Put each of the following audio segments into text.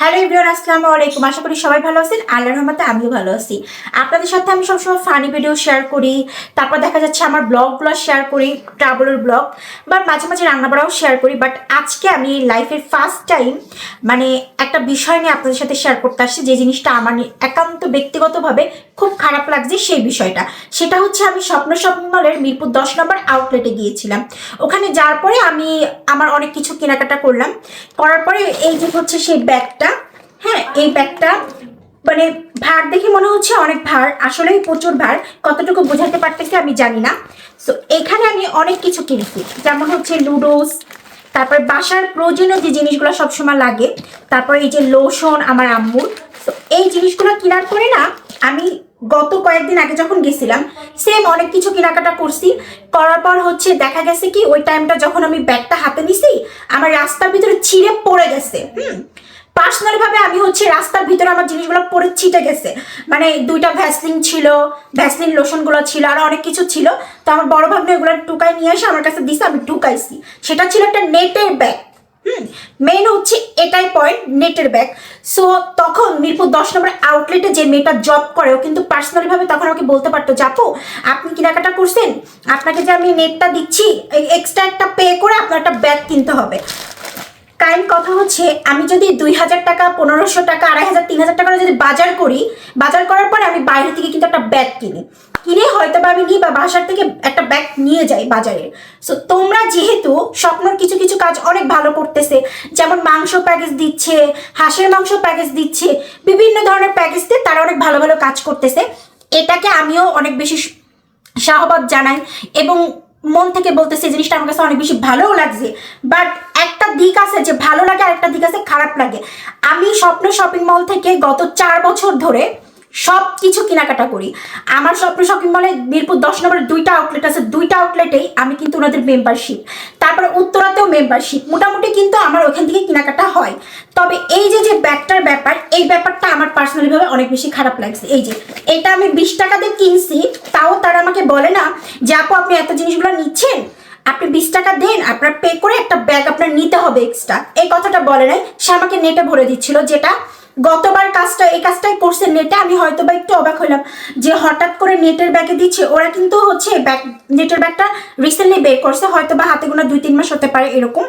Hello everyone, আসসালামু আলাইকুম। আশা করি সবাই ভালো আছেন। আল্লাহ রহমতে আমিও ভালো আছি। আপনাদের সাথে আমি সবসময় ফানি ভিডিও শেয়ার করি। তারপর দেখা যাচ্ছে আমার ব্লগগুলো শেয়ার করি ট্রাভেলের ব্লগ বা মাঝে মাঝে রান্নাবাড়াও শেয়ার করি। বাট আজকে আমি লাইফের ফার্স্ট টাইম মানে একটা বিষয় নিয়ে আপনাদের সাথে শেয়ার করতে আসছি। যে জিনিসটা আমার একান্ত ব্যক্তিগতভাবে খুব খারাপ লাগছে সেই বিষয়টা। সেটা হচ্ছে আমি স্বপ্ন শপিং মলের মিরপুর দশ নম্বর আউটলেটে গিয়েছিলাম। ওখানে যাওয়ার পরে আমি আমার অনেক কিছু কেনাকাটা করলাম। করার পরে এই যে হচ্ছে সেই ব্যাগটা হ্যাঁ এই ব্যাগটা মানে ভার দেখে মনে হচ্ছে অনেক ভার, আসলেই প্রচুর ভার, কতটুকু বোঝাতে পারতেছি আমি জানি না। সো এখানে আমি অনেক কিছু কিনেছি, যেমন হচ্ছে লুডোস তারপর বাসার প্রয়োজনীয় যে জিনিসগুলো সবসময় লাগে, তারপর এই যে লোশন আমার আম্মুর। তো এই জিনিসগুলো কেনার পরে না, আমি গত কয়েকদিন আগে যখন গেছিলাম সেম অনেক কিছু কেনাকাটা করছি। করার পর হচ্ছে দেখা গেছে কি, ওই টাইমটা যখন আমি ব্যাগটা হাতে নিছি, আমার রাস্তার ভিতরে ছিঁড়ে পড়ে গেছে, হুম? পার্সোনাল ভাবে আমি হচ্ছে রাস্তার ভিতরে আমার জিনিসগুলো পরে ছিটে গেছে। মানে দুইটা ভ্যাসলিন ছিল ভ্যাসলিন লোশনগুলো ছিল, আর অনেক কিছু ছিল। তো আমার বড় ভাগ্নে এগুলো টুকাই নিয়ে এসে আমার কাছে দিছে, আমি ঢুকাইছি সেটা ছিল একটা নেটের ব্যাগ হুম। মেন হচ্ছে এটাই পয়েন্ট নেটের ব্যাগ সো তখন মিরপুর দশ নম্বর আউটলেটে যে মেয়েটা জব করে, ও কিন্তু পার্সোনালিভাবে তখন ওকে বলতে পারতো যাপু আপনি কেনাকাটা করছেন? আপনাকে যে আমি নেটটা দিচ্ছি এক্সট্রা একটা পে করে আপনার একটা ব্যাগ কিনতে হবে। কাইন্ড কথা হচ্ছে, আমি যদি দুই হাজার টাকা, পনেরোশো টাকা, আড়াই হাজার, তিন হাজার টাকা যদি বাজার করি, বাজার করার পরে আমি বাইরে থেকে কিন্তু একটা ব্যাগ কিনি। কিনে হয়তো বা আমি নিই বা বাসার থেকে একটা ব্যাগ নিয়ে যাই বাজারে। সো তোমরা যেহেতু স্বপ্নর কিছু কিছু কাজ অনেক ভালো করতেছে, যেমন মাংস প্যাকেজ দিচ্ছে, হাঁসের মাংস প্যাকেজ দিচ্ছে, বিভিন্ন ধরনের প্যাকেজ দিয়ে তারা অনেক ভালো ভালো কাজ করতেছে। এটাকে আমিও অনেক বেশি শাহবাদ জানাই এবং মন থেকে বলতেছে এই জিনিসটা আমার কাছে অনেক বেশি ভালোও লাগছে। বাট একটা দিক আছে যে ভালো লাগে আর একটা দিক আছে খারাপ লাগে। আমি স্বপ্ন শপিং মল থেকে গত চার বছর ধরে সব কিছু কেনাকাটা করি। আমার স্বপ্ন শপিং মলে মিরপুর দশ নম্বরের দুইটা আউটলেট আছে। দুইটা আউটলেটেই আমি কিন্তু ওনাদের মেম্বারশিপ তারপরে উত্তরাতেও মেম্বারশিপ মোটামুটি কিন্তু আমার ওখান থেকে কেনাকাটা হয়। তবে এই যে যে ব্যাগটার ব্যাপার, এই ব্যাপারটা আমার পার্সোনালিভাবে অনেক বেশি খারাপ লাগছে। এই যে, এটা আমি বিশ টাকা দিয়ে কিনছি, তাও তারা আমাকে বলে না যে আপু, আপনি এত জিনিসগুলো নিচ্ছেন? আপনি বিশ টাকা দেন, আপনার পে করে একটা ব্যাগ আপনার নিতে হবে এক্সট্রা এই কথাটা বলে নাই, সে আমাকে নেটে ভরে দিচ্ছিল, যেটা গতবার কাজটা, এই কাজটাই করছে নেটে, আমি হয়তো বা একটু অবাক হলাম যে হঠাৎ করে নেটের ব্যাগে দিচ্ছে, ওরা কিন্তু হচ্ছে ব্যাগ, নেটের ব্যাগটা রিসেন্টলি বের করছে হয়তো বা হাতে গোনা দুই তিন মাস হতে পারে এরকম,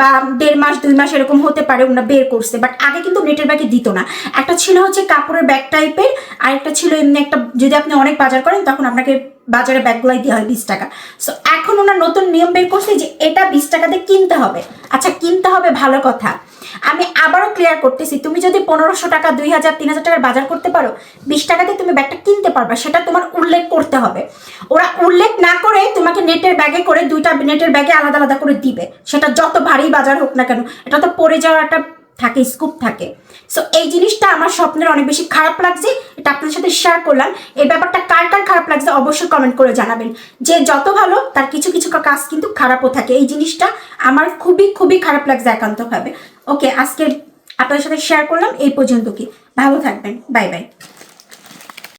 বা দেড় মাস, দুই মাস এরকম হতে পারে ওরা বের করছে বাট আগে কিন্তু নেটের ব্যাগে দিত না। একটা ছিল হচ্ছে কাপড়ের ব্যাগ টাইপের আর একটা ছিল এমনি একটা, যদি আপনি অনেক বাজার করেন, তখন আপনাকে বাজারে ব্যাগগুলাই দেওয়া হয় বিশ টাকা। সো এখন ওনার নতুন নিয়ম বের করছে যে এটা বিশ টাকাতে কিনতে হবে। আচ্ছা কিনতে হবে ভালো কথা। আমি আবারও ক্লিয়ার করতেছি, তুমি যদি পনেরোশো টাকা, দুই হাজার, তিন হাজার টাকার বাজার করতে পারো, বিশ টাকাতে তুমি ব্যাগটা কিনতে পারবে, সেটা তোমার উল্লেখ করতে হবে। ওরা উল্লেখ না করে তোমাকে নেটের ব্যাগে করে দুইটা নেটের ব্যাগে আলাদা আলাদা করে দিবে। সেটা যত ভারী বাজার হোক না কেন, এটা তো পড়ে যাওয়ার একটা থাকে স্কুপ থাকে। সো এই জিনিসটা আমার স্বপ্নের অনেক বেশি খারাপ লাগছে, এটা আপনাদের সাথে শেয়ার করলাম। এই ব্যাপারটা কার কার খারাপ লাগছে অবশ্যই কমেন্ট করে জানাবেন। যে যত ভালো, তার কিছু কিছু কাজ কিন্তু খারাপও থাকে। এই জিনিসটা আমার খুবই খুবই খারাপ লাগছে একান্তভাবে। ওকে আজকে আপনাদের সাথে শেয়ার করলাম, এই পর্যন্ত কি। ভালো থাকবেন। Bye bye